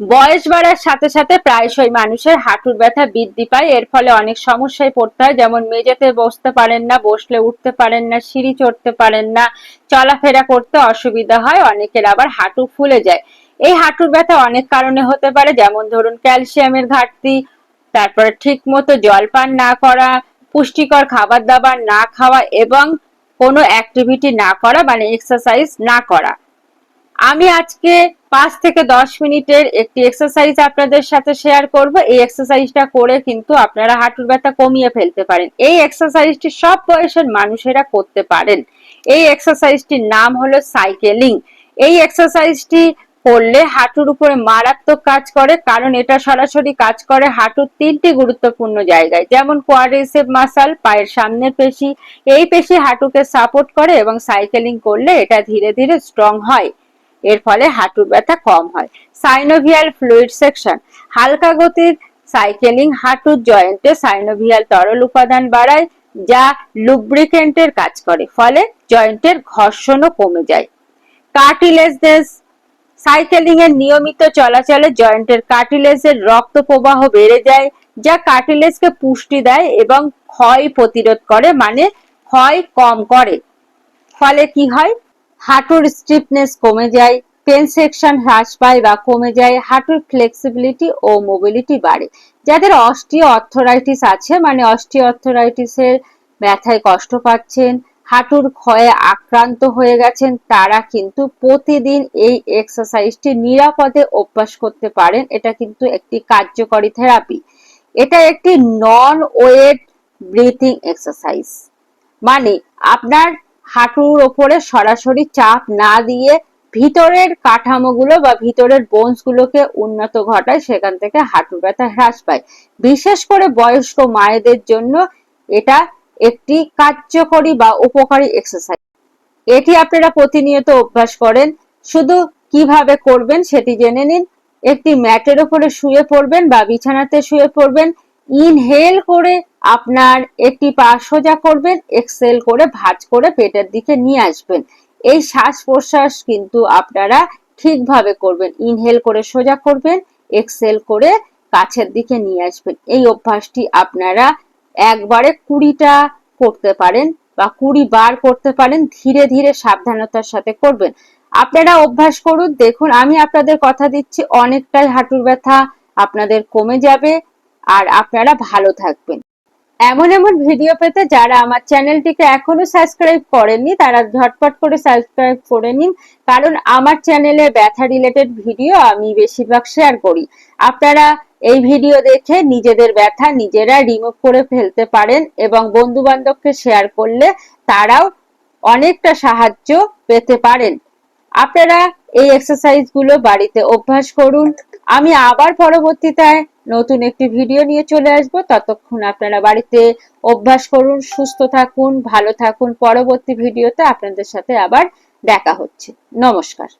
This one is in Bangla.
বয়স বাড়ার সাথে সাথে প্রায়শই মানুষের হাঁটুর ব্যথা বৃদ্ধি পায়। এর ফলে অনেক সমস্যায় পড়তে হয়। যেমন মেঝেতে বসতে পারেন না, বসলে উঠতে পারেন না, সিঁড়ি চড়তে পারেন না, চলাফেরা করতে অসুবিধা হয়, অনেকের আবার হাঁটু ফুলে যায়। এই হাঁটুর ব্যথা অনেক কারণে হতে পারে, যেমন ধরুন ক্যালসিয়ামের ঘাটতি, তারপরে ঠিক মতো জল পান না করা, পুষ্টিকর খাবার দাবার না খাওয়া এবং কোনো অ্যাক্টিভিটি না করা মানে এক্সারসাইজ না করা। আমি আজকে পাঁচ থেকে দশ মিনিটের একটি এক্সারসাইজ আপনাদের সাথে শেয়ার করব। এই এক্সারসাইজটা করে কিন্তু আপনারা হাঁটুর ব্যথা কমিয়ে ফেলতে পারেন। এই এক্সারসাইজটি সব বয়সের মানুষেরা করতে পারেন। এই এক্সারসাইজটির নাম হলো সাইকেলিং এই এক্সারসাইজটি করলে হাঁটুর উপরে মারাত্মক কাজ করে, কারণ এটা সরাসরি কাজ করে হাঁটুর তিনটি গুরুত্বপূর্ণ জায়গায়, যেমন কোয়াড্রিসেপ মাসাল পায়ের সামনের পেশি। এই পেশি হাঁটুকে সাপোর্ট করে এবং সাইকেলিং করলে এটা ধীরে ধীরে স্ট্রং হয়। এর ফলে হাঁটুর ব্যথা কম হয়। সাইনোভিয়াল ফ্লুইড সেকশন হালকা গতির সাইকেলিং হাঁটুর জয়েন্টে সাইনোভিয়াল তরল উপাদান বাড়ায়, যা লুব্রিকেন্টের কাজ করে, ফলে জয়েন্টের ঘর্ষণও কমে যায়। কার্টিলেজনেস সাইকেলিং এর নিয়মিত চলাচলে জয়েন্টের কার্টিলেজের রক্ত প্রবাহ বেড়ে যায়, যা কার্টিলেজকে পুষ্টি দেয় এবং ক্ষয় প্রতিরোধ করে মানে ক্ষয় কম করে। ফলে কি হয়? হাঁটুর স্টিফনেস কমে যায় পেন সেকশন হ্রাস পায় বা কমে যায়, হাঁটুর ফ্লেক্সিবিলিটি ও মোবিলিটি বাড়ে। যাদের অস্টিও অর্থরাইটিস আছে মানে অস্টিও অর্থরাইটিসের ব্যথায় কষ্ট পাচ্ছেন, হাঁটুর ক্ষয়ে আক্রান্ত হয়ে গেছেন, তারা কিন্তু প্রতিদিন এই এক্সারসাইজটি নিরাপদে অভ্যাস করতে পারেন। এটা কিন্তু একটি কার্যকরী থেরাপি এটা একটি নন ওয়েট ব্রিথিং এক্সারসাইজ মানে আপনার হাঁটুর ওপরে সরাসরি চাপ না দিয়ে ভিতরের কাঠামোগুলো বা ভিতরের বোনস গুলোকে উন্নত ঘটায়, সেখান থেকে হাঁটু ব্যথা হ্রাস পায়। বিশেষ করে বয়স্ক মায়েদের জন্য এটা একটি কার্যকরী বা উপকারী এক্সারসাইজ এটি আপনারা প্রতিনিয়ত অভ্যাস করেন। শুধু কীভাবে করবেন সেটি জেনে নিন। একটি ম্যাটের উপরে শুয়ে পড়বেন বা বিছানাতে শুয়ে পড়বেন। ইনহেল করে আপনার একটি পা সোজা করবেন এক্সেল করে ভাঁজ করে পেটের দিকে নিয়ে আসবেন। এই শ্বাস প্রশ্বাস কিন্তু আপনারা ঠিকভাবে করবেন। ইনহেল করে সোজা করবেন এক্সেল করে কাছের দিকে নিয়ে আসবেন। এই অভ্যাসটি আপনারা একবারে কুড়িটা করতে পারেন বা কুড়ি বার করতে পারেন, ধীরে ধীরে সাবধানতার সাথে করবেন। আপনারা অভ্যাস করুন। দেখুন, আমি আপনাদের কথা দিচ্ছি, অনেকটাই হাঁটুর ব্যথা আপনাদের কমে যাবে আর আপনারা ভালো থাকবেন। এমন এমন ভিডিও পেতে যারা আমার চ্যানেলটিকে এখনও সাবস্ক্রাইব করেননি, তারা ঝটপট করে সাবস্ক্রাইব করে নিন। কারণ আমার চ্যানেলে ব্যথা রিলেটেড ভিডিও আমি বেশিরভাগ শেয়ার করি। আপনারা এই ভিডিও দেখে নিজেদের ব্যথা নিজেরা রিমুভ করে ফেলতে পারেন এবং বন্ধু বান্ধবকে শেয়ার করলে তারাও অনেকটা সাহায্য পেতে পারেন। আপনারা এই এক্সারসাইজগুলো বাড়িতে অভ্যাস করুন। আমি আবার পরবর্তীতে নতুন একটি ভিডিও নিয়ে চলে আসব। ততক্ষণ আপনারা বাড়িতে অভ্যাস করুন, সুস্থ থাকুন, ভালো থাকুন। পরবর্তী ভিডিওতে আপনাদের সাথে আবার দেখা হচ্ছে। নমস্কার।